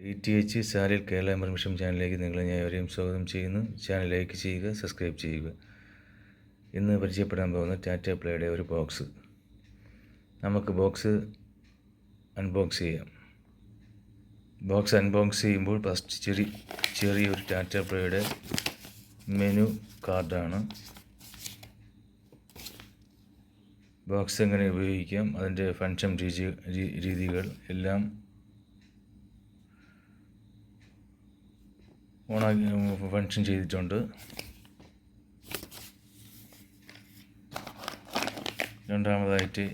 E T എച്ച് സാലിൽ കേരള മർമിഷം ചാനലിലേക്ക് നിങ്ങളെ ഞാൻ ഏവരെയും സ്വാഗതം ചെയ്യുന്നു. ചാനൽ ലൈക്ക് ചെയ്യുക സബ്സ്ക്രൈബ് ചെയ്യുക. ഇന്ന് പരിചയപ്പെടാൻ പോകുന്ന ടാറ്റ പ്ലേയുടെ ഒരു ബോക്സ്. നമുക്ക് ബോക്സ് അൺബോക്സ് ചെയ്യാം. ബോക്സ് അൺബോക്സ് ചെയ്യുമ്പോൾ ഫസ്റ്റ് ചെറിയ ചെറിയൊരു ടാറ്റ പ്ലേയുടെ മെനു കാർഡാണ് ബോക്സ് എങ്ങനെ ഉപയോഗിക്കാം അതിന്റെ ഫങ്ഷൻ രീതി രീതികൾ എല്ലാം ഓണാക്കി ഫങ്ഷൻ ചെയ്തിട്ടുണ്ട്. രണ്ടാമതായിട്ട്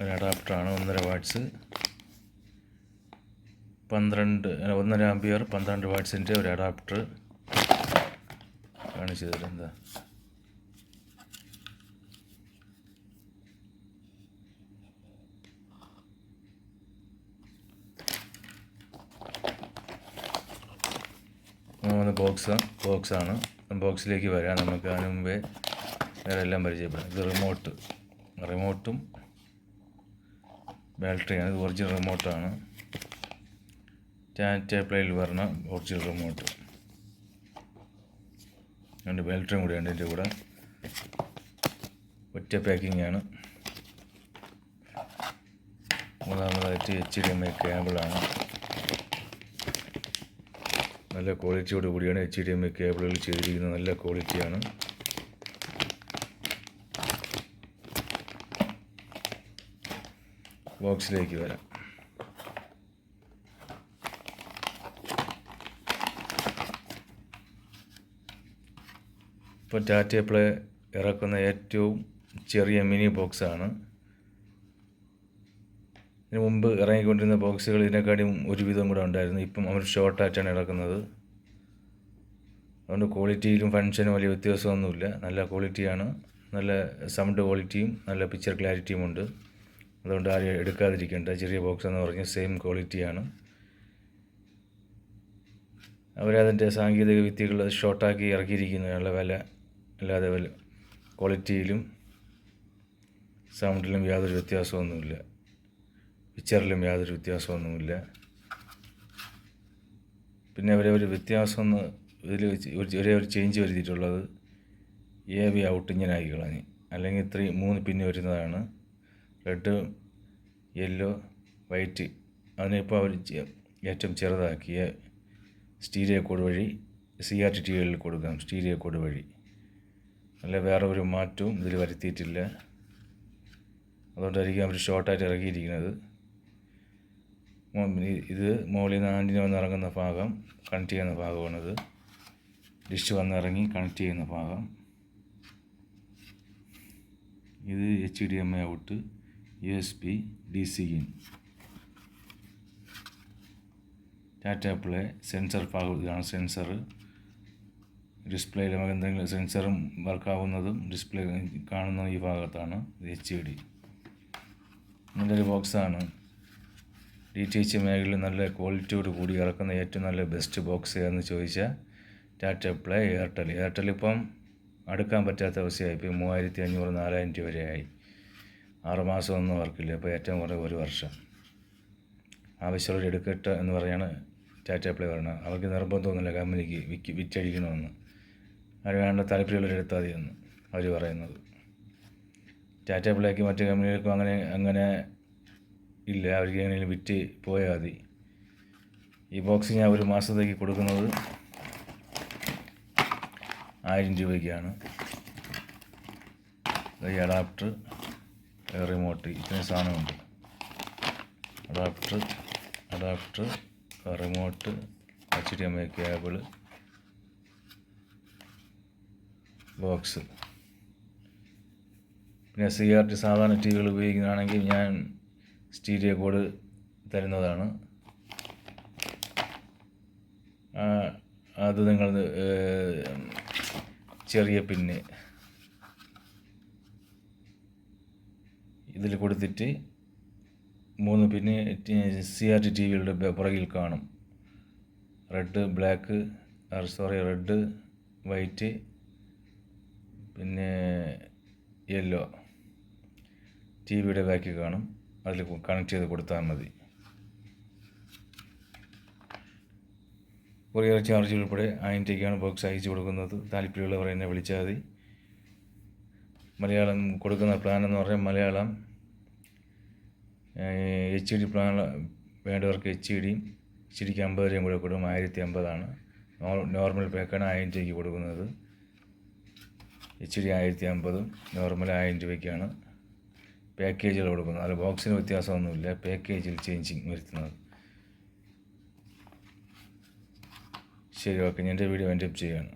ഒരു അഡാപ്റ്ററാണ് ഒന്നര വാട്ട്സ്. പന്ത്രണ്ട് ഒന്നര ആംബിയർ പന്ത്രണ്ട് വാട്ട്സിന്റെ ഒരു അഡാപ്റ്റർ കാണിച്ചു തരാം എന്താ മൂന്ന് ബോക്സ് ബോക്സാണ്. ബോക്സിലേക്ക് വരാം. നമുക്ക് അതിന് മുമ്പേ വേറെ എല്ലാം പരിചയപ്പെടാം. ഇത് റിമോട്ട്. റിമോട്ടും ബാറ്ററിയാണ്. ഇത് ഒറിജിനൽ റിമോട്ടാണ്. ടാറ്റ പ്ലേയിൽ വരണ ഒറിജിനൽ റിമോട്ട്. രണ്ട് ബാറ്ററിയും കൂടെ ഉണ്ട് ഇതിന്റെ കൂടെ. ഒറ്റ പാക്കിംഗ് ആണ് മൂന്നാമതായിട്ട് എച്ച് ഡി എം ഐ കേബിളാണ്. നല്ല ക്വാളിറ്റിയോട് കൂടിയാണ് എച്ച് ഡി എം ഐ കേബിളുകൾ ചെയ്തിരിക്കുന്നത്. നല്ല ക്വാളിറ്റിയാണ് ബോക്സിലേക്ക് വരാം. ഇപ്പോൾ ടാറ്റ പ്ലേ ഇറക്കുന്ന ഏറ്റവും ചെറിയ മിനി ബോക്സാണ്. ഇതിന് മുമ്പ് ഇറങ്ങിക്കൊണ്ടിരുന്ന ബോക്സുകൾ ഇതിനെക്കാട്ടിയും ഒരുവിധം കൂടെ ഉണ്ടായിരുന്നു. ഇപ്പം അവർ ഷോർട്ടായിട്ടാണ് ഇറക്കുന്നത് അതുകൊണ്ട് ക്വാളിറ്റിയിലും ഫങ്ഷനും വലിയ വ്യത്യാസമൊന്നുമില്ല. നല്ല ക്വാളിറ്റിയാണ് നല്ല സൗണ്ട് ക്വാളിറ്റിയും നല്ല പിക്ചർ ക്ലാരിറ്റിയും ഉണ്ട്. അതുകൊണ്ട് ആരും എടുക്കാതിരിക്കേണ്ട. ചെറിയ ബോക്സ് എന്ന് പറഞ്ഞാൽ സെയിം ക്വാളിറ്റിയാണ് അവരതിന്റെ സാങ്കേതിക വിദ്യകൾ ഷോർട്ടാക്കി ഇറക്കിയിരിക്കുന്നതിനുള്ള വില അല്ലാതെ വില ക്വാളിറ്റിയിലും സൗണ്ടിലും യാതൊരു വ്യത്യാസമൊന്നുമില്ല. പിക്ചറിലും യാതൊരു വ്യത്യാസമൊന്നുമില്ല. പിന്നെ അവരെ ഒരു വ്യത്യാസം ഒന്ന് ഇതിൽ വെച്ച് ഒരു ഒരേ ഒരു ചേഞ്ച് വരുത്തിയിട്ടുള്ളത് എ വി ഔട്ട് ഇങ്ങനെ ആക്കി കളഞ്ഞ്. അല്ലെങ്കിൽ ഇത്രയും മൂന്ന് പിന്നെ വരുന്നതാണ്. റെഡ് യെല്ലോ വൈറ്റ് അതിനിപ്പോൾ അവർ ഏറ്റവും ചെറുതാക്കിയ സ്റ്റീരിയോ കോഡ് വഴി സി ആർ ടി ടികളിൽ കൊടുക്കാം. സ്റ്റീരിയോ കോഡ് വഴി. അല്ല വേറെ ഒരു മാറ്റവും ഇതിൽ വരുത്തിയിട്ടില്ല. അതുകൊണ്ടായിരിക്കും അവർ ഷോർട്ടായിട്ട് ഇറക്കിയിരിക്കുന്നത്. മോ- ഇ- ഇത് മുകളിൽ നിന്ന് ആന്റിന വന്ന് ഇറങ്ങുന്ന ഭാഗം കണക്ട് ചെയ്യുന്ന ഭാഗമാണിത്. ഡിഷ് വന്നിറങ്ങി കണക്ട് ചെയ്യുന്ന ഭാഗം. ഇത് H D M I out U S P D C in Tata Play sensor ഭാഗം ഇതാണ് സെൻസർ ഡിസ്പ്ലേയിൽ നമുക്ക് എന്തെങ്കിലും സെൻസറും വർക്കാവുന്നതും ഡിസ്പ്ലേ കാണുന്ന ഈ ഭാഗത്താണ് എച്ച് ഡി നല്ലൊരു ബോക്സാണ് ഡി ടി എച്ച് മേഖലയിൽ നല്ല ക്വാളിറ്റിയോട് കൂടി ഇറക്കുന്ന ഏറ്റവും നല്ല ബെസ്റ്റ് ബോക്സ് എന്ന് ചോദിച്ചാൽ ടാറ്റ പ്ലേ എയർടെൽ. എയർടെൽ ഇപ്പം അടുക്കാൻ പറ്റാത്ത അവസ്ഥയായി. ഇപ്പോൾ മൂവായിരത്തി അഞ്ഞൂറ് നാലായിരം രൂപ വരെയായി ആറുമാസം ഒന്നും വർക്കില്ല. ഇപ്പോൾ ഏറ്റവും കുറേ ഒരു വർഷം. ആവശ്യമുള്ള എടുക്കട്ടെ എന്ന് പറയാണ് ടാറ്റ പ്ലേ പറയുന്നത് അവർക്ക് നിർബന്ധമൊന്നുമില്ല കമ്പനിക്ക് വിറ്റ് വിറ്റഴിക്കണമെന്ന്. അവർ വേണ്ട താല്പര്യമുള്ളവർ എടുത്താൽ മതിയെന്ന് അവർ പറയുന്നത്. ടാറ്റ പ്ലേക്ക് മറ്റു കമ്പനികൾക്കും അങ്ങനെ അങ്ങനെ ഇല്ല അവർക്ക് എങ്ങനെയും വിറ്റ് പോയാൽ മതി. ഈ ബോക്സ് ഞാൻ ഒരു മാസത്തേക്ക് കൊടുക്കുന്നത് ആയിരം രൂപയ്ക്കാണ്. ഈ അഡാപ്റ്റർ റിമോട്ട് ഇത്രയും സാധനമുണ്ട്. Adapter adapter remote H D M I cable box. പിന്നെ സി ആർ ടി സാധാരണ ടി വികൾ ഉപയോഗിക്കുന്നതാണെങ്കിൽ ഞാൻ സ്റ്റീരിയോ കോഡ് തരുന്നതാണ്. അത് നിങ്ങൾ ചെറിയ പിന്ന് ഇതിൽ കൊടുത്തിട്ട് മൂന്ന് pin C R T T വികളുടെ പുറകിൽ കാണും. Red black sorry red white പിന്നെ യെല്ലോ ടി വിയുടെ ബാക്കിൽ കാണും. അതിൽ കണക്ട് ചെയ്ത് കൊടുത്താൽ മതി. കൊറിയർ ചാർജ് ഉൾപ്പെടെ രൂപയ്ക്കാണ് ബോക്സ് അയച്ചു കൊടുക്കുന്നത്. താല്പര്യമുള്ളവർ എന്നെ വിളിച്ചാൽ മതി. മലയാളം കൊടുക്കുന്ന പ്ലാൻ എന്ന് പറഞ്ഞാൽ മലയാളം എച്ച് ഡി പ്ലാൻ വേണ്ടവർക്ക് എച്ച് ഡിയും എച്ച് ഡിക്ക് അമ്പത് രൂപയും കൂടെ കൊടുക്കും. ആയിരത്തി അമ്പതാണ് നോർമൽ പാക്കാണ് ആയിരം രൂപയ്ക്ക് കൊടുക്കുന്നത്. എച്ച് ഡി ആയിരത്തി അമ്പതും നോർമൽ ആയിരം രൂപയ്ക്കാണ്. പാക്കേജുകൾ കൊടുക്കുന്നത് അത് ബോക്സിന് വ്യത്യാസമൊന്നുമില്ല. പാക്കേജിൽ ചേഞ്ചിങ് വരുത്തുന്നത് ശരി ഓക്കെ ഞാൻ എന്റെ വീഡിയോ എന്റെ ചെയ്യുകയാണ്.